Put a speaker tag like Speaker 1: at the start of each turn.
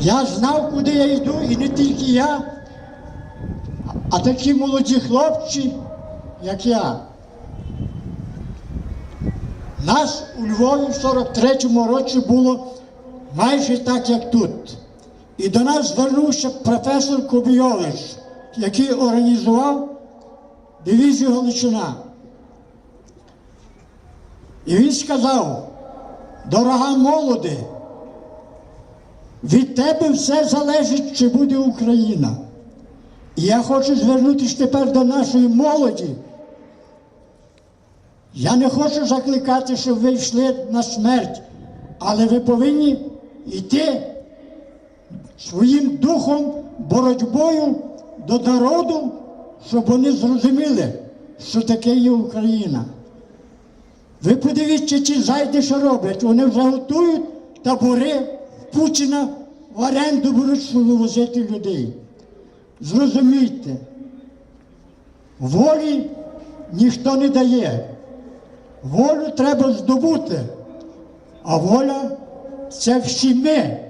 Speaker 1: Я знав, куди я йду, і не тільки я, а такі молоді хлопці, як я. Нас у Львові в 43-му році було майже так, як тут. І до нас звернувся професор Кобійович, який організував дивізію Галичина. І він сказав, дорога молоде, від тебе все залежить, чи буде Україна. І я хочу звернутися тепер до нашої молоді. Я не хочу закликати, щоб ви йшли на смерть, але ви повинні йти своїм духом, боротьбою до народу, щоб вони зрозуміли, що таке є Україна. Ви подивіться, ці зайди, що роблять. Вони вже готують табори Путіна в оренду будуть вивозити людей. Зрозумійте, волі ніхто не дає. Волю треба здобути, а воля це всі ми.